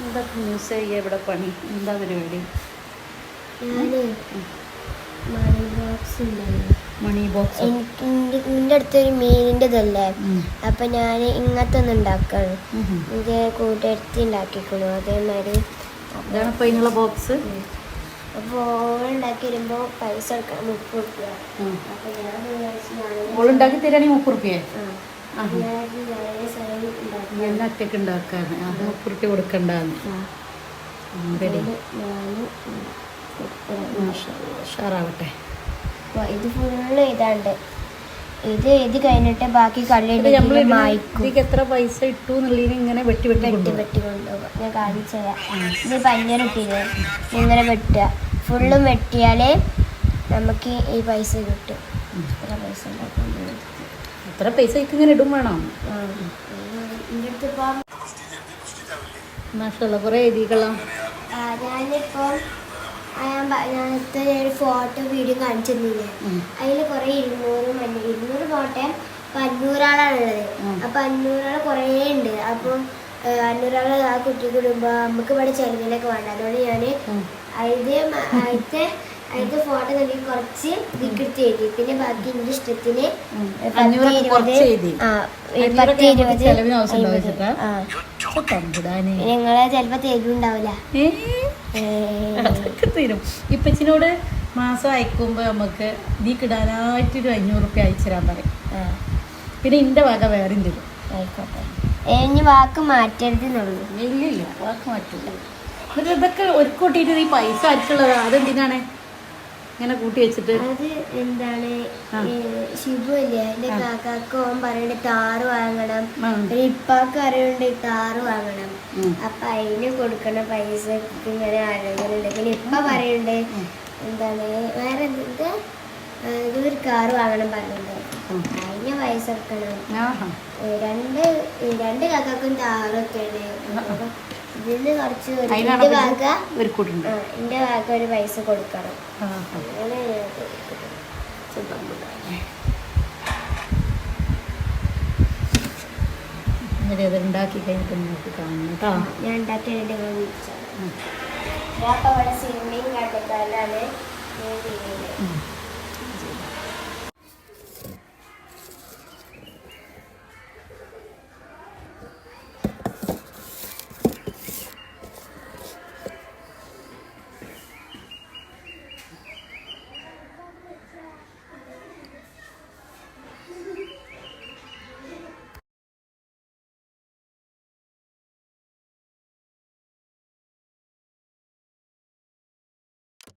എന്തൊക്കെ ന്യൂസ് ചെയ്യുക ഇവിടെ പണി? എന്താ പരിപാടി? മണി ബോക്സ് മണി ബോക്സ് അടുത്തൊരു മീനിന്റെ ഇതല്ലേ അപ്പൊ ഞാൻ ഇങ്ങനത്തെ ഒന്ന് ഉണ്ടാക്കാണ് ഇത് കൂട്ടെടുത്ത് ഉണ്ടാക്കിക്കണു അതേമാതിരി ഇതാണ് ഇപ്പൊ അതിനുള്ള ബോക്സ് അപ്പൊ ഓൾ ഉണ്ടാക്കി വരുമ്പോ പൈസ കൊടുക്കണം മുപ്പത് റുപ്യ അപ്പൊ ഞാൻ വിചാരിച്ചു ഞാൻ ഓളുണ്ടാക്കി തരാണെങ്കിൽ മുപ്പത് റുപ്യ ഞാൻ ഉണ്ടാക്കി എണ്ണ ഒറ്റയ്ക്ക് ഉണ്ടാക്കാണ്. അത് മുപ്പത് കൊടുക്കണ്ടെന്ന്. ഞാൻ ഉഷാറാവട്ടെ. ഇത് ഫുള്ള് ഇതാണ്ട്. ഇത് ഇത് കഴിഞ്ഞിട്ട് ബാക്കി ഇതിക്ക് എത്ര പൈസ ഇട്ടു എന്നുള്ളതിന് ഇങ്ങനെ വെട്ടി വെട്ടി വെട്ടി വെട്ടി കൊണ്ടുപോകും ഞാൻ കാണിച്ചു തരാം ഇത് ഇട്ടില്ലേ ഇങ്ങനെ വെട്ടുക. ഫുള്ളും വെട്ടിയാലേ നമുക്ക് ഈ പൈസ കിട്ടും. ഇത്ര പൈസ എത്ര പൈസ ഇങ്ങനെ ഇടും വേണം. മാഷല്ല കുറേ ഞാൻ പ- ഞാനത്തെ ഒരു ഫോട്ടോ വീഡിയോ കാണിച്ചു തന്നില്ലേ അതിൽ കുറേ ഇരുന്നൂറ് മഞ്ഞ ഇരുന്നൂറ് ഫോട്ടോ അപ്പം അഞ്ഞൂറാളാണുള്ളത്. അപ്പൊ അഞ്ഞൂറാൾ കുറേ ഉണ്ട്. അപ്പം അഞ്ഞൂറാൾ അഞ്ഞൂറാൾ ആ കുട്ടിക്ക് ഇടുമ്പോൾ നമുക്ക് ഇവിടെ ചെറുതിലൊക്കെ വേണ്ട. അതുകൊണ്ട് ഞാൻ അതിന്റെ അതിന്റെ അതിന്റെ ഫോട്ടോ നോക്കി കുറച്ച് ദിക്കെടുത്ത് എഴുതി. പിന്നെ ബാക്കി എന്റെ ഇഷ്ടത്തിന് നിങ്ങളെ ചെലപ്പോ തരുണ്ടാവില്ല അതൊക്കെ തരും. ഇപ്പച്ചിനോട് മാസം അയക്കുമ്പോ നമുക്ക് നീ കിടാനായിട്ടൊരു അഞ്ഞൂറ് റുപ്യ അയച്ചു തരാൻ പറയും. പിന്നെ എന്റെ വക വേറെ തരും ആയിക്കോട്ടെ. ഇനി വാക്ക് മാറ്റരുതെന്നുള്ളൂ. ഇല്ലില്ല വാക്ക് മാറ്റില്ല ഇതൊക്കെ ഒരു കൂട്ടിയിട്ട് ഈ പൈസ ആർക്കുള്ളത്? അതെന്തിനാണ്? ഇങ്ങനെ കൂട്ടി വെച്ചിട്ട്? അത് എന്താണ് ആ. അല്ലേ? എന്റെ കാക്കാക്ക് ഓൻ പറയണ്ട താറ് വാങ്ങണം. ഇപ്പാക്ക് അറിയണ്ട് താറ് വാങ്ങണം. അപ്പൊ അതിന് കൊടുക്കണ പൈസ ഇങ്ങനെ ആലോചനയുണ്ട്. പിന്നെ ഇപ്പ പറയണ്ട് എന്താണ് വേറെ എന്ത്? ഇതൊരു കാറ് വാങ്ങണം പറഞ്ഞിട്ടുണ്ട്. അതിന് പൈസ എടുക്കണം രണ്ട് രണ്ട് കാക്കാക്കും താറൊക്കെയാണ് ഇതിന് കുറച്ച് അതിനാണ് എന്റെ വാക്ക ഒരു കൂട്ടുണ്ട് എന്റെ വാക്ക ഒരു പൈസ കൊടുക്കണം. അങ്ങനെ. എന്നിട്ട് ഇത് ഉണ്ടാക്കി കഴിഞ്ഞിട്ട് നിങ്ങൾക്ക് കാണണം കേട്ടോ. ഞാൻ ഉണ്ടാക്കി ഞാൻ ഇപ്പൊ ഇവിടെ സിനിമയും കണ്ടിട്ടാലാണ് ഞാൻ ചെയ്യുന്നത്.